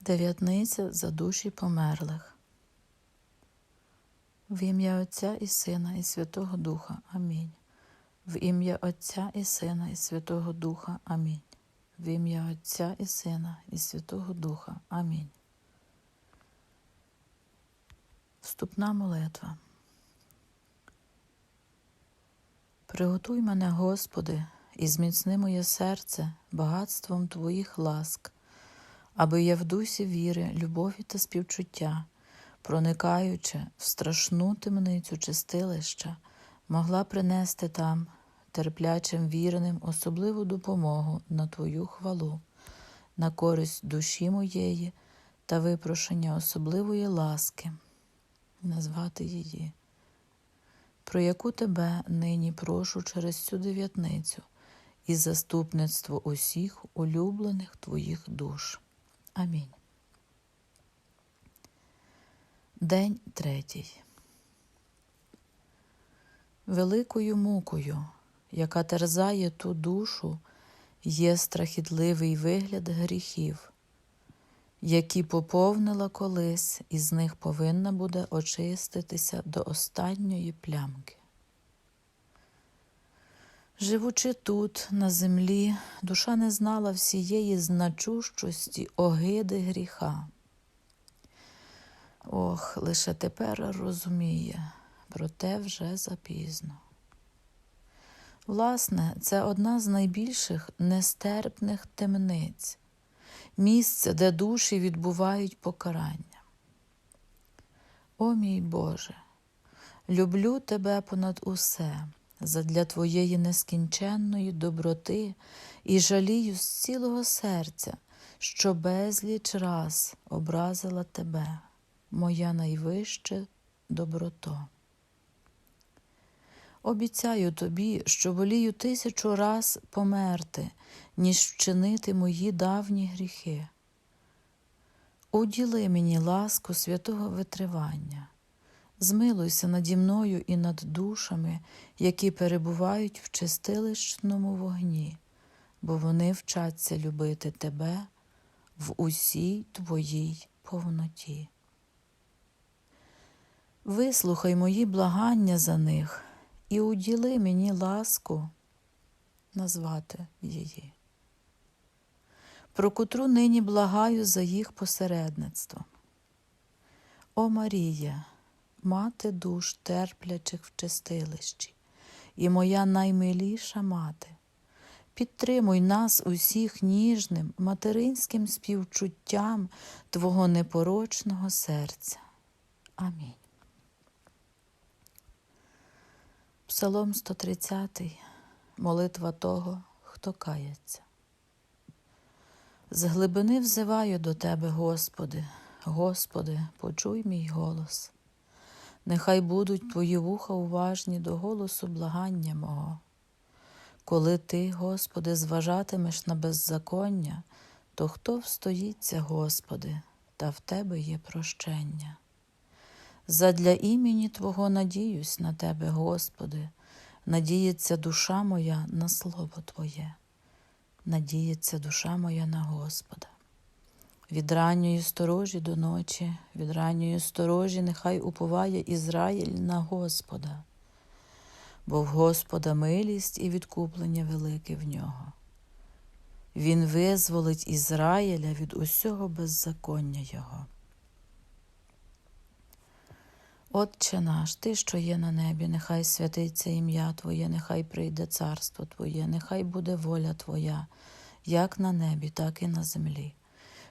Дев'ятниця за душі померлих. В ім'я Отця і Сина, і Святого Духа. Амінь. В ім'я Отця і Сина, і Святого Духа. Амінь. В ім'я Отця і Сина, і Святого Духа. Амінь. Вступна молитва. Приготуй мене, Господи, і зміцни моє серце багатством Твоїх ласк, аби я в дусі віри, любові та співчуття, проникаючи в страшну темницю чистилища, могла принести там терплячим вірним особливу допомогу на Твою хвалу, на користь душі моєї та випрошення особливої ласки, назвати її про яку тебе нині прошу через цю дев'ятницю і заступництво усіх улюблених твоїх душ. Амінь. День третій. Великою мукою, яка терзає ту душу, є страхітливий вигляд гріхів, які поповнила колись, і з них повинна буде очиститися до останньої плямки. Живучи тут, на землі, душа не знала всієї значущості огиди гріха. Ох, лише тепер розуміє, проте вже запізно. Власне, це одна з найбільших нестерпних темниць, місце, де душі відбувають покарання. О мій Боже, люблю Тебе понад усе задля Твоєї нескінченної доброти і жалію з цілого серця, що безліч раз образила Тебе, моя найвище доброто. Обіцяю тобі, що волію тисячу раз померти, ніж вчинити мої давні гріхи. Уділи мені ласку святого витривання, змилуйся наді мною і над душами, які перебувають в чистилищному вогні, бо вони вчаться любити тебе в усій твоїй повноті. Вислухай мої благання за них і уділи мені ласку назвати її, про котру нині благаю за їх посередництвом. О Марія, мати душ терплячих в чистилищі, і моя наймиліша мати, підтримуй нас усіх ніжним материнським співчуттям Твого непорочного серця. Амінь. Псалом 130. Молитва того, хто кається. З глибини взиваю до Тебе, Господи, Господи, почуй мій голос. Нехай будуть Твої вуха уважні до голосу благання мого. Коли Ти, Господи, зважатимеш на беззаконня, то хто встоїться, Господи, та в Тебе є прощення. Задля імені Твого надіюсь на Тебе, Господи, надіється душа моя на Слово Твоє, надіється душа моя на Господа. Від ранньої сторожі до ночі, від ранньої сторожі нехай уповає Ізраїль на Господа, бо в Господа милість і відкуплення велике в нього. Він визволить Ізраїля від усього беззаконня Його. Отче наш, Ти, що є на небі, нехай святиться ім'я Твоє, нехай прийде царство Твоє, нехай буде воля Твоя, як на небі, так і на землі.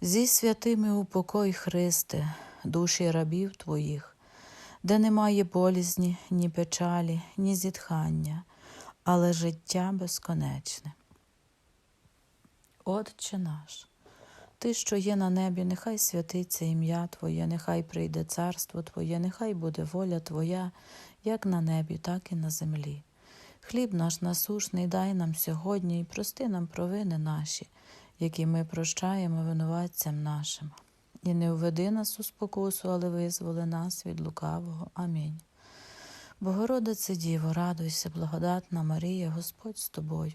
Зі святими упокой, Христе, душі рабів Твоїх, де немає болізні, ні печалі, ні зітхання, але життя безконечне. Отче наш, Ти, що є на небі, нехай святиться ім'я Твоє, нехай прийде царство Твоє, нехай буде воля Твоя, як на небі, так і на землі. Хліб наш насушний дай нам сьогодні і прости нам провини наші, які ми прощаємо винуватцям нашим. І не введи нас у спокусу, але визволи нас від лукавого. Амінь. Богородице Діво, радуйся, благодатна Марія, Господь з тобою.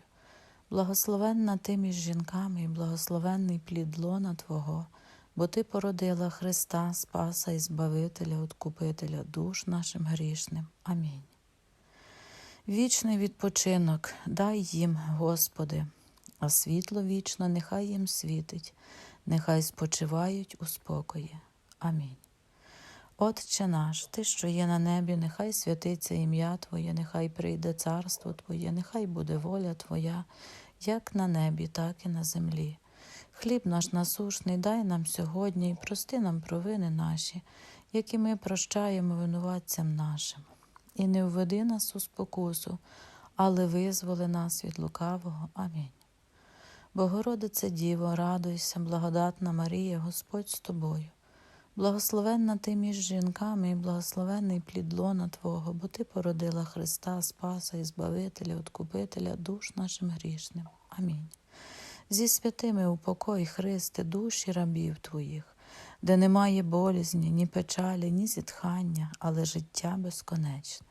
Благословенна ти між жінками і благословенний плід лона Твого, бо Ти породила Христа, Спаса і Збавителя, Откупителя душ нашим грішним. Амінь. Вічний відпочинок дай їм, Господи, а світло вічно нехай їм світить, нехай спочивають у спокої. Амінь. Отче наш, Ти, що є на небі, нехай святиться ім'я Твоє, нехай прийде царство Твоє, нехай буде воля Твоя, як на небі, так і на землі. Хліб наш насушний дай нам сьогодні і прости нам провини наші, які ми прощаємо винуватцям нашим. І не введи нас у спокусу, але визволи нас від лукавого. Амінь. Богородице Діво, радуйся, благодатна Марія, Господь з тобою. Благословенна ти між жінками і благословенний плід лона Твого, бо Ти породила Христа, Спаса і Збавителя, Откупителя душ нашим грішним. Амінь. Зі святими упокой, Христе, душі рабів Твоїх, де немає болізні, ні печалі, ні зітхання, але життя безконечне.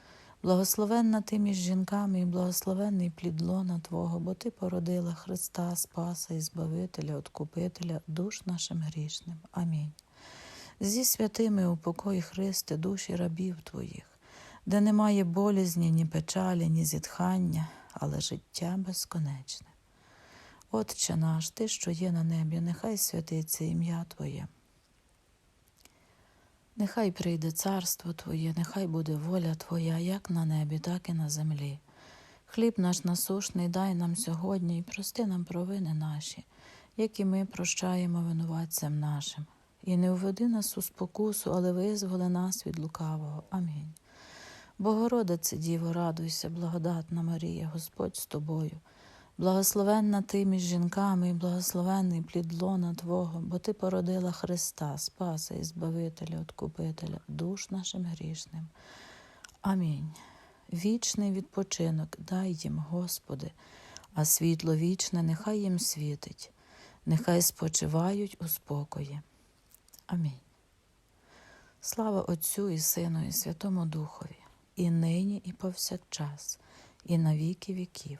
Благословенна ти між жінками і благословенний плід лона Твого, бо Ти породила Христа, Спаса і Збавителя, Откупителя, душ нашим грішним. Амінь. Зі святими упокой Христе, душі рабів Твоїх, де немає болізні, ні печалі, ні зітхання, але життя безконечне. Отче наш, Ти, що є на небі, нехай святиться ім'я Твоє. Нехай прийде царство Твоє, нехай буде воля Твоя, як на небі, так і на землі. Хліб наш насушний дай нам сьогодні і прости нам провини наші, які ми прощаємо винуватцям нашим. І не введи нас у спокусу, але визволи нас від лукавого. Амінь. Богородице Діво, радуйся, благодатна Марія, Господь з тобою. Благословенна ти між жінками і благословенний плід лона Твого, бо Ти породила Христа, Спаса і Збавителя, Откупителя, душ нашим грішним. Амінь. Вічний відпочинок дай їм, Господи, а світло вічне нехай їм світить, нехай спочивають у спокої. Амінь. Слава Отцю і Сину, і Святому Духові, і нині, і повсякчас, і на віки віків.